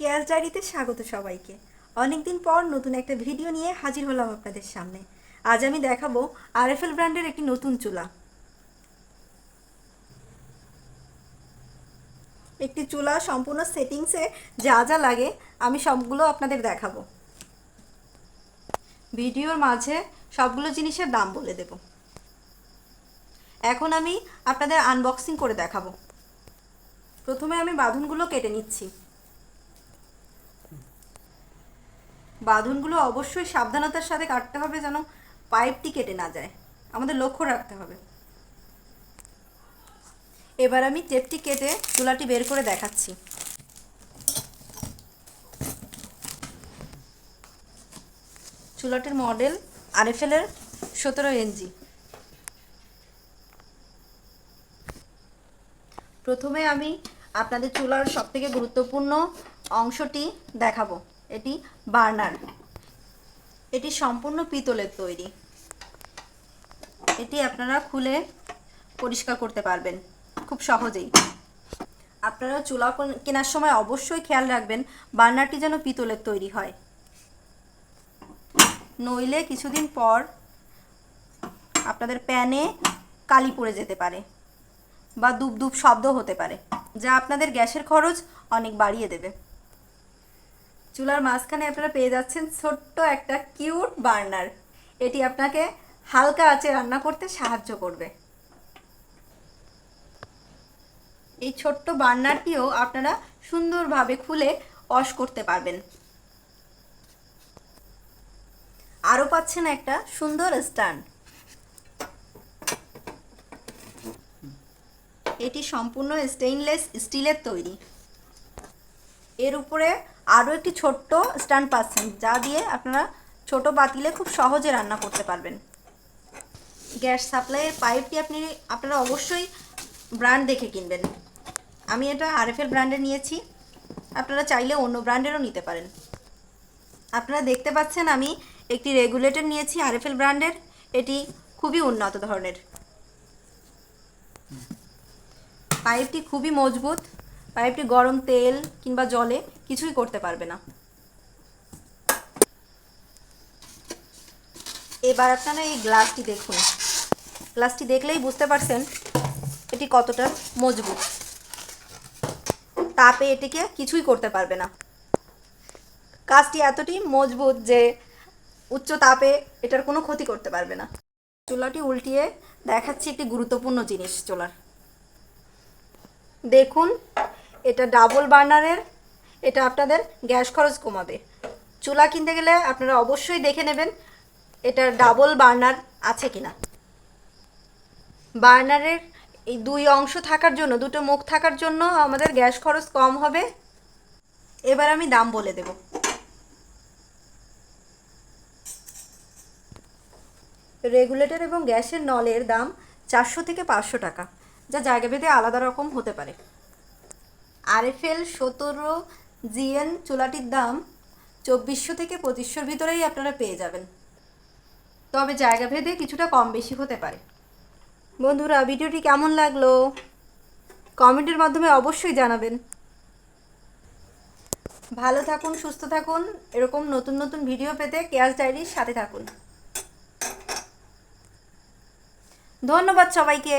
Care ডায়েরিতে স্বাগত সবাইকে। অনেকদিন পর নতুন একটা ভিডিও নিয়ে হাজির হলাম আপনাদের সামনে। আজ আমি দেখাবো আরএফএল ব্র্যান্ডের একটি নতুন চুলা। একটি চুলা সম্পূর্ণ সেটিংসে যা যা লাগে আমি সবগুলো আপনাদের দেখাবো। ভিডিওর মাঝে সবগুলো জিনিসের দাম বলে দেব। এখন আমি আপনাদের আনবক্সিং করে দেখাবো। প্রথমে আমি বাঁধনগুলো কেটে নিচ্ছি। বাঁধনগুলো অবশ্যই সাবধানতার সাথে কাটতে হবে যেন পাইপটি কেটে না যায়। আমাদের লক্ষ্য রাখতে হবে। এবার আমি টেপটি কেটে চুলাটি বের করে দেখাচ্ছি। চুলাটির মডেল আরএফএলের সতেরো এনজি। প্রথমে আমি আপনাদের চুলার সবথেকে গুরুত্বপূর্ণ অংশটি দেখাবো। এটি বার্নার। এটি সম্পূর্ণ পিতলের তৈরি। এটি আপনারা খুলে পরিষ্কার করতে পারবেন, খুব সহজেই। আপনারা চুলা কেনার সময় অবশ্যই খেয়াল রাখবেন, বার্নারটি যেন পিতলের তৈরি হয়। নইলে কিছুদিন পর আপনাদের প্যানে কালি পড়ে যেতে পারে বা দুপ দুপ শব্দ হতে পারে, যা আপনাদের গ্যাসের খরচ অনেক বাড়িয়ে দেবে। চুলার মাঝখানে আপনারা পেয়ে যাচ্ছেন ছোট্ট একটা কিউট বার্নার। এটি আপনাকে হালকা আঁচে রান্না করতে সাহায্য করবে। এই ছোট্ট বার্নারটিও আপনারা সুন্দরভাবে খুলে অশ করতে পারবেন। আরও পাচ্ছেন একটা সুন্দর স্ট্যান্ড এটি সম্পূর্ণ স্টেইনলেস স্টিলের তৈরি। এর উপরে আরও একটি ছোট্ট স্ট্যান্ড পাচ্ছেন যা দিয়ে আপনারা ছোট পাতিলে খুব সহজে রান্না করতে পারবেন। গ্যাস সাপ্লাইয়ের পাইপটি আপনি, আপনারা অবশ্যই ব্র্যান্ড দেখে কিনবেন। আমি এটা আরএফএল ব্র্যান্ডে নিয়েছি। আপনারা চাইলে অন্য ব্র্যান্ডেরও নিতে পারেন। আপনারা দেখতে পাচ্ছেন আমি একটি রেগুলেটর নিয়েছি আরএফএল ব্র্যান্ডের। এটি খুবই উন্নত ধরনের। পাইপটি খুবই মজবুত। পাইপটি গরম তেল কিংবা জলে কিছুই করতে পারবে না। এবার আপনারা এই গ্লাসটি দেখুন। গ্লাসটি দেখলেই বুঝতে পারছেন এটি কতটা মজবুত। তাপে এটিকে কিছুই করতে পারবে না। কাজটি এতটি মজবুত যে উচ্চ তাপে এটার কোনো ক্ষতি করতে পারবে না। চুলাটি উল্টিয়ে দেখাচ্ছি একটি গুরুত্বপূর্ণ জিনিস চুলার। দেখুন এটা ডাবল বার্নারের এটা আপনাদের গ্যাস খরচ কমাবে। চুলা কিনতে গেলে আপনারা অবশ্যই দেখে নেবেন এটা ডাবল বার্নার আছে কিনা। বার্নারের এই দুই অংশ থাকার জন্য, দুটো মুখ থাকার জন্য আমাদের গ্যাস খরচ কম হবে। এবার আমি দাম বলে দেব। রেগুলেটর এবং গ্যাসের নলের দাম চারশো থেকে পাঁচশো টাকা, যা জায়গা ভেদে আলাদা রকম হতে পারে। আরএফএল সতেরো জিএন চুলাটির দাম চব্বিশশো থেকে পঁচিশশোর ভিতরেই আপনারা পেয়ে যাবেন। তবে জায়গাভেদে কিছুটা কম বেশি হতে পারে। বন্ধুরা, ভিডিওটি কেমন লাগল? কমেন্টের মাধ্যমে অবশ্যই জানাবেন। ভালো থাকুন, সুস্থ থাকুন। এরকম নতুন নতুন ভিডিও পেতে কেয়াস ডায়েরির সাথে থাকুন। ধন্যবাদ সবাইকে।